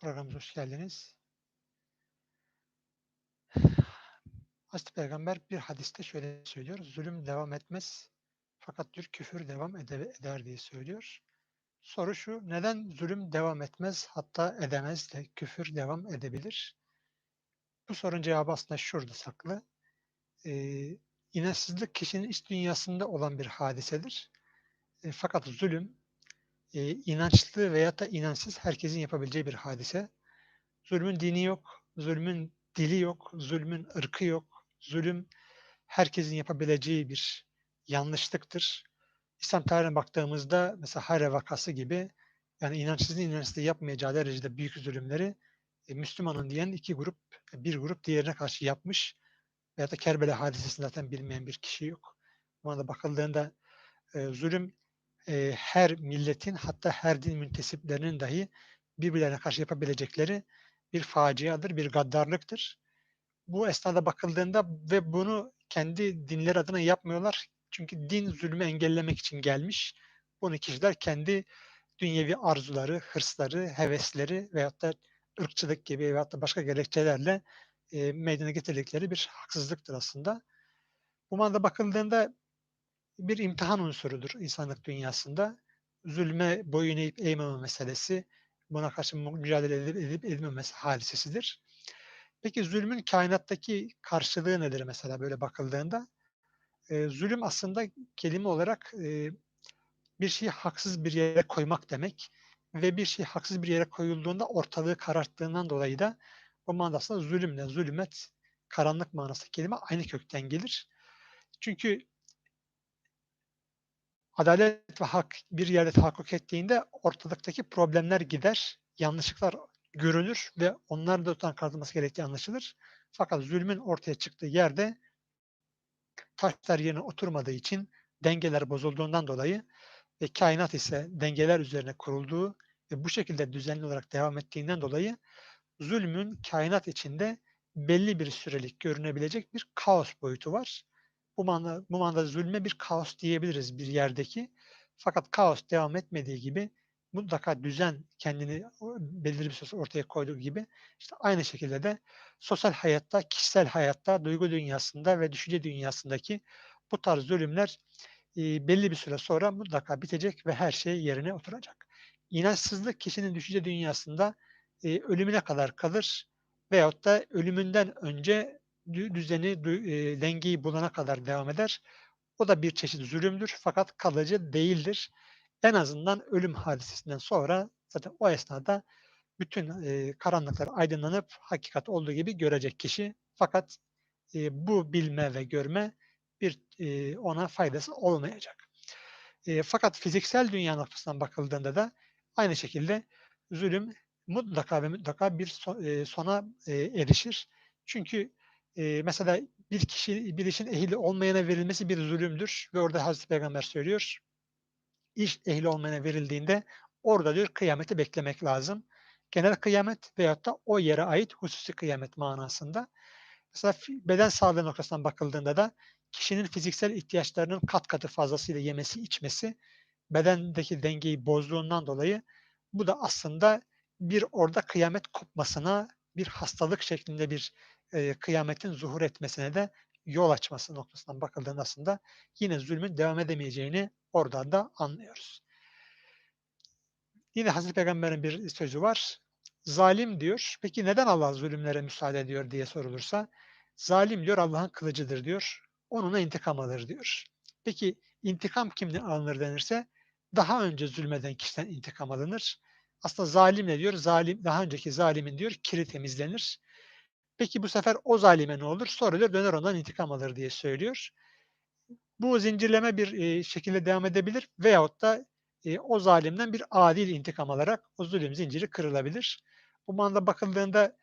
Programımıza hoş geldiniz. Hazreti Peygamber bir hadiste şöyle söylüyor. Zulüm devam etmez fakat diyor küfür devam ede- eder diye söylüyor. Soru şu, neden zulüm devam etmez hatta edemez de küfür devam edebilir? Bu sorunun cevabı aslında şurada saklı. Ee, inançsızlık kişinin iç dünyasında olan bir hadisedir. E, fakat zulüm e, inançlı veya da inançsız herkesin yapabileceği bir hadise. Zulmün dini yok, zulmün dili yok, zulmün ırkı yok. Zulüm herkesin yapabileceği bir yanlışlıktır. İslam tarihine baktığımızda mesela Hare vakası gibi yani inançsızın inançsızlığı yapmayacağı derecede büyük zulümleri e, Müslümanın diyen iki grup, bir grup diğerine karşı yapmış. Veya da Kerbela hadisesini zaten bilmeyen bir kişi yok. Buna da bakıldığında e, zulüm e, her milletin hatta her din müntesiplerinin dahi birbirlerine karşı yapabilecekleri bir faciadır, bir gaddarlıktır. Bu esnada bakıldığında ve bunu kendi dinler adına yapmıyorlar. Çünkü din zulmü engellemek için gelmiş. Bunu kişiler kendi dünyevi arzuları, hırsları, hevesleri veyahut da ırkçılık gibi veyahut da başka gerekçelerle e, meydana getirdikleri bir haksızlıktır aslında. Bu manada bakıldığında bir imtihan unsurudur insanlık dünyasında. Zulme boyun eğip eğmeme meselesi, buna karşı mücadele edip, edip edilmemesi hadisesidir. Peki zulmün kainattaki karşılığı nedir mesela böyle bakıldığında? E, zulüm aslında kelime olarak e, bir şeyi haksız bir yere koymak demek ve bir şey haksız bir yere koyulduğunda ortalığı kararttığından dolayı da o manasında zulümle, zulümet, karanlık manası kelime aynı kökten gelir. Çünkü adalet ve hak bir yerde tahakkuk ettiğinde ortalıktaki problemler gider, yanlışlıklar görülür ve onların da ortadan kaldırılması gerektiği anlaşılır. Fakat zulmün ortaya çıktığı yerde taşlar yerine oturmadığı için dengeler bozulduğundan dolayı ve kainat ise dengeler üzerine kurulduğu ve bu şekilde düzenli olarak devam ettiğinden dolayı zulmün kainat içinde belli bir sürelik görünebilecek bir kaos boyutu var. Bu manada, bu zulme bir kaos diyebiliriz bir yerdeki. Fakat kaos devam etmediği gibi mutlaka düzen kendini belirli bir süre ortaya koyduğu gibi işte aynı şekilde de sosyal hayatta, kişisel hayatta, duygu dünyasında ve düşünce dünyasındaki bu tarz zulümler e, belli bir süre sonra mutlaka bitecek ve her şey yerine oturacak. İnançsızlık kişinin düşünce dünyasında e, ölümüne kadar kalır veyahut da ölümünden önce düzeni, e, dengeyi bulana kadar devam eder. O da bir çeşit zulümdür fakat kalıcı değildir. En azından ölüm hadisesinden sonra zaten o esnada bütün e, karanlıklar aydınlanıp hakikat olduğu gibi görecek kişi. Fakat e, bu bilme ve görme bir ona faydası olmayacak. Fakat fiziksel dünya noktasından bakıldığında da aynı şekilde zulüm mutlaka ve mutlaka bir so, sona erişir. Çünkü e, mesela bir kişi bir işin ehli olmayana verilmesi bir zulümdür ve orada Hazreti Peygamber söylüyor. İş ehli olmayana verildiğinde orada diyor kıyameti beklemek lazım. Genel kıyamet veyahut da o yere ait hususi kıyamet manasında. Mesela beden sağlığı noktasından bakıldığında da kişinin fiziksel ihtiyaçlarının kat katı fazlasıyla yemesi, içmesi bedendeki dengeyi bozduğundan dolayı bu da aslında bir orada kıyamet kopmasına, bir hastalık şeklinde bir e, kıyametin zuhur etmesine de yol açması noktasından bakıldığında aslında yine zulmün devam edemeyeceğini oradan da anlıyoruz. Yine Hazreti Peygamber'in bir sözü var. Zalim diyor. Peki neden Allah zulümlere müsaade ediyor diye sorulursa zalim diyor Allah'ın kılıcıdır diyor. Onunla intikam alır diyor. Peki intikam kimden alınır denirse daha önce zulmeden kişiden intikam alınır. Aslında zalim ne diyor? Zalim, daha önceki zalimin diyor kiri temizlenir. Peki bu sefer o zalime ne olur? Diyor döner ondan intikam alır diye söylüyor. Bu zincirleme bir e, şekilde devam edebilir veyahut da e, o zalimden bir adil intikam alarak o zulüm zinciri kırılabilir. Bu manada bakıldığında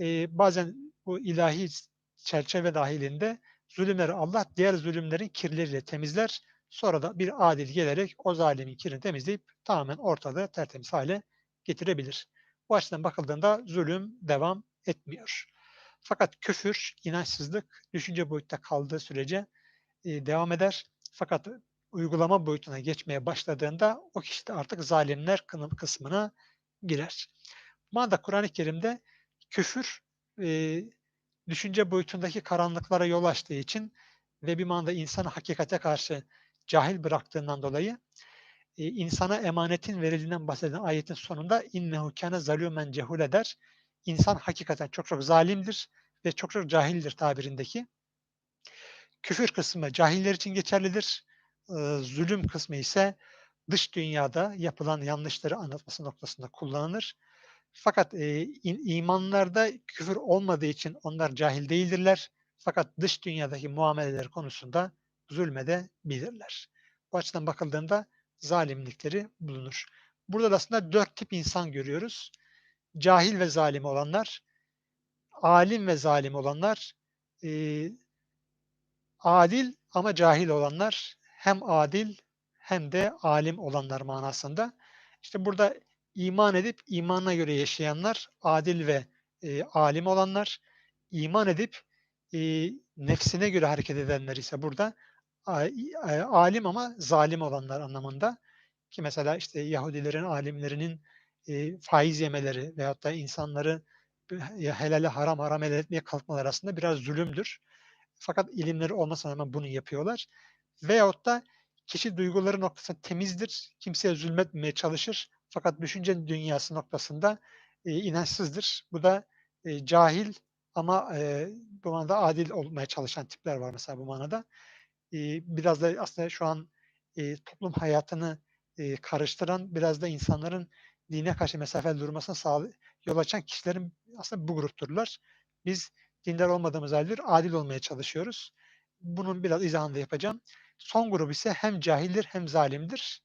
e, bazen bu ilahi çerçeve dahilinde zulümleri Allah diğer zulümlerin kirleriyle temizler. Sonra da bir adil gelerek o zalimin kirini temizleyip tamamen ortalığı tertemiz hale getirebilir. Bu açıdan bakıldığında zulüm devam etmiyor. Fakat küfür, inançsızlık düşünce boyutta kaldığı sürece e, devam eder. Fakat uygulama boyutuna geçmeye başladığında o kişi de artık zalimler kısmına girer. Bu manada Kur'an-ı Kerim'de küfür e, düşünce boyutundaki karanlıklara yol açtığı için ve bir manada insanı hakikate karşı cahil bıraktığından dolayı e, insana emanetin verildiğinden bahseden ayetin sonunda innehu kâne zalûmen cehul eder. İnsan hakikaten çok çok zalimdir ve çok çok cahildir tabirindeki. Küfür kısmı cahiller için geçerlidir. E, zulüm kısmı ise dış dünyada yapılan yanlışları anlatması noktasında kullanılır. Fakat e, imanlarda küfür olmadığı için onlar cahil değildirler. Fakat dış dünyadaki muameleler konusunda zulmede bilirler. Bu açıdan bakıldığında zalimlikleri bulunur. Burada da aslında dört tip insan görüyoruz. Cahil ve zalim olanlar, alim ve zalim olanlar, e, adil ama cahil olanlar, hem adil hem de alim olanlar manasında. İşte burada iman edip imanına göre yaşayanlar, adil ve e, alim olanlar, iman edip e, nefsine göre hareket edenler ise burada alim ama zalim olanlar anlamında. Ki mesela işte Yahudilerin alimlerinin e, faiz yemeleri veyahut da insanları helale haram haram el etmeye kalkmaları aslında biraz zulümdür. Fakat ilimleri olmasına rağmen bunu yapıyorlar. Veyahut da kişi duyguları noktasında temizdir. Kimseye zulmetmeye çalışır. Fakat düşünce dünyası noktasında e, inançsızdır. Bu da e, cahil ama e, bu manada adil olmaya çalışan tipler var mesela bu manada. E, biraz da aslında şu an e, toplum hayatını e, karıştıran, biraz da insanların dine karşı mesafeli durmasına sağ, yol açan kişilerin aslında bu grupturlar. Biz dindar olmadığımız halde adil olmaya çalışıyoruz. Bunun biraz izahını da yapacağım. Son grup ise hem cahildir hem zalimdir.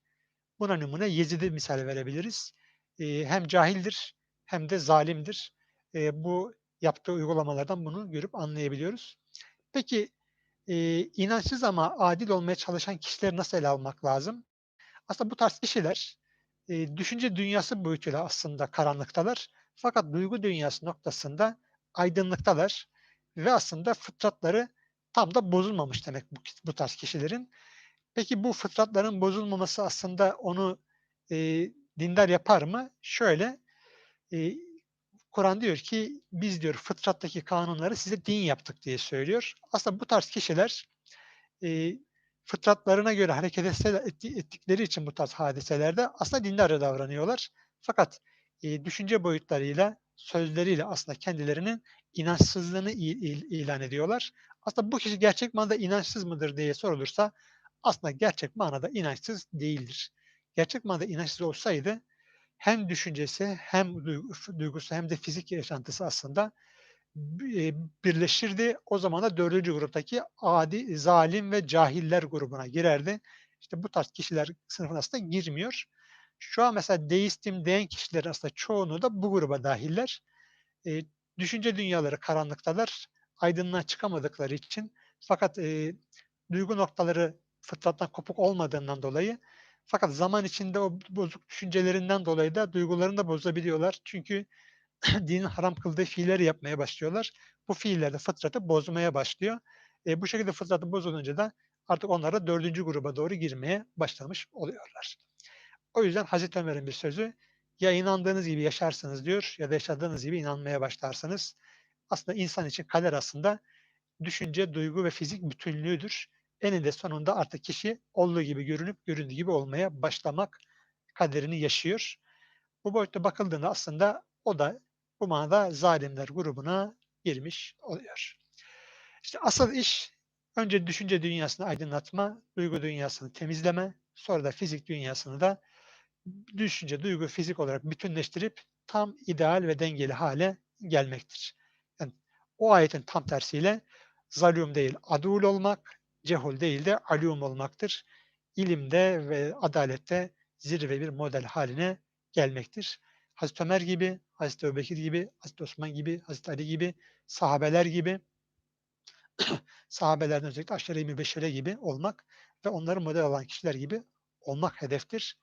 Buna numune Yezid'i misal verebiliriz. E, hem cahildir hem de zalimdir. E, bu yaptığı uygulamalardan bunu görüp anlayabiliyoruz. Peki e, inançsız ama adil olmaya çalışan kişileri nasıl ele almak lazım? Aslında bu tarz kişiler e, düşünce dünyası boyutuyla aslında karanlıktalar. Fakat duygu dünyası noktasında aydınlıktalar ve aslında fıtratları tam da bozulmamış demek bu, bu tarz kişilerin. Peki bu fıtratların bozulmaması aslında onu e, dindar yapar mı? Şöyle, e, Kur'an diyor ki biz diyor fıtrattaki kanunları size din yaptık diye söylüyor. Aslında bu tarz kişiler e, fıtratlarına göre hareket ettikleri için bu tarz hadiselerde aslında dindarca davranıyorlar. Fakat e, düşünce boyutlarıyla, sözleriyle aslında kendilerinin inançsızlığını il, il, ilan ediyorlar. Aslında bu kişi gerçek manada inançsız mıdır diye sorulursa aslında gerçek manada inançsız değildir. Gerçek manada inançsız olsaydı hem düşüncesi hem duygusu hem de fizik yaşantısı aslında birleşirdi. O zaman da dördüncü gruptaki adi, zalim ve cahiller grubuna girerdi. İşte bu tarz kişiler sınıfına aslında girmiyor. Şu an mesela deistim diyen kişiler aslında çoğunu da bu gruba dahiller. E, düşünce dünyaları karanlıktalar. Aydınlığa çıkamadıkları için fakat e, duygu noktaları fıtrattan kopuk olmadığından dolayı fakat zaman içinde o bozuk düşüncelerinden dolayı da duygularını da bozabiliyorlar. Çünkü dinin haram kıldığı fiilleri yapmaya başlıyorlar. Bu fiiller de fıtratı bozmaya başlıyor. E, bu şekilde fıtratı bozulunca da artık onlara dördüncü gruba doğru girmeye başlamış oluyorlar. O yüzden Hazreti Ömer'in bir sözü ya inandığınız gibi yaşarsınız diyor ya da yaşadığınız gibi inanmaya başlarsınız. Aslında insan için kader aslında düşünce, duygu ve fizik bütünlüğüdür eninde sonunda artık kişi olduğu gibi görünüp göründüğü gibi olmaya başlamak kaderini yaşıyor. Bu boyutta bakıldığında aslında o da bu manada zalimler grubuna girmiş oluyor. İşte asıl iş önce düşünce dünyasını aydınlatma, duygu dünyasını temizleme, sonra da fizik dünyasını da düşünce, duygu, fizik olarak bütünleştirip tam ideal ve dengeli hale gelmektir. Yani o ayetin tam tersiyle zalim değil, adul olmak, cehul değil de alum olmaktır. İlimde ve adalette zirve bir model haline gelmektir. Hazreti Ömer gibi, Hazreti Ebubekir gibi, Hazreti Osman gibi, Hazreti Ali gibi, sahabeler gibi, sahabelerden özellikle aşırı mübeşşere gibi olmak ve onları model alan kişiler gibi olmak hedeftir.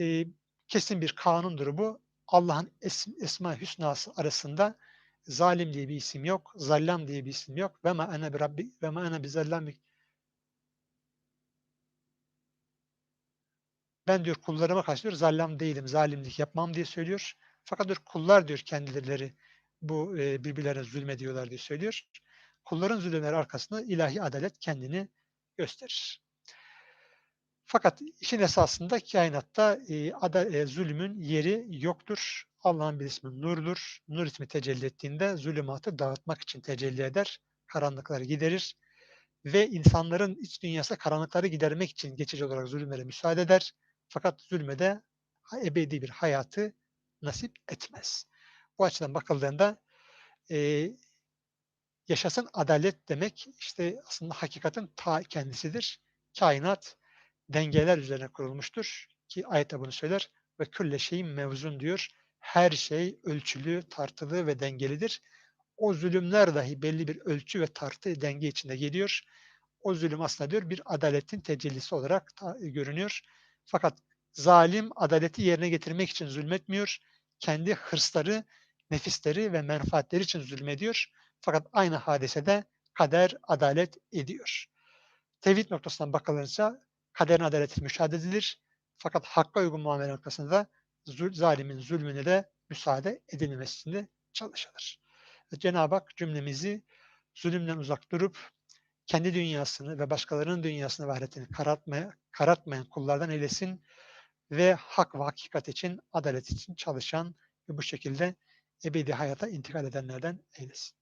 Ee, kesin bir kanundur bu. Allah'ın es esma hüsnası arasında zalim diye bir isim yok, zallam diye bir isim yok. Ve ma ene bi rabbi ve ma ene bi zallam Ben diyor kullarıma karşı diyor zallam değilim, zalimlik yapmam diye söylüyor. Fakat diyor kullar diyor kendileri bu e, birbirlerine zulmediyorlar diye söylüyor. Kulların zulümleri arkasında ilahi adalet kendini gösterir. Fakat işin esasında kainatta e, ada, e, zulmün yeri yoktur. Allah'ın bir ismi nurdur. Nur ismi tecelli ettiğinde zulümatı dağıtmak için tecelli eder. Karanlıkları giderir. Ve insanların iç dünyası karanlıkları gidermek için geçici olarak zulümlere müsaade eder. Fakat zulmede ebedi bir hayatı nasip etmez. Bu açıdan bakıldığında e, yaşasın adalet demek işte aslında hakikatin ta kendisidir. Kainat dengeler üzerine kurulmuştur ki ayette bunu söyler ve külle şeyin mevzun diyor. Her şey ölçülü, tartılı ve dengelidir. O zulümler dahi belli bir ölçü ve tartı denge içinde geliyor. O zulüm aslında diyor bir adaletin tecellisi olarak görünüyor. Fakat zalim adaleti yerine getirmek için zulmetmiyor. Kendi hırsları, nefisleri ve menfaatleri için zulmediyor. Fakat aynı hadisede kader adalet ediyor. Tevhid noktasından bakılırsa kaderin adaleti müşahede edilir. Fakat hakka uygun muamele noktasında zalimin zulmüne de müsaade edilmemesinde çalışılır. Cenab-ı Hak cümlemizi zulümden uzak durup kendi dünyasını ve başkalarının dünyasını ve ahiretini karartmaya, karartmayan kullardan eylesin ve hak ve hakikat için, adalet için çalışan ve bu şekilde ebedi hayata intikal edenlerden eylesin.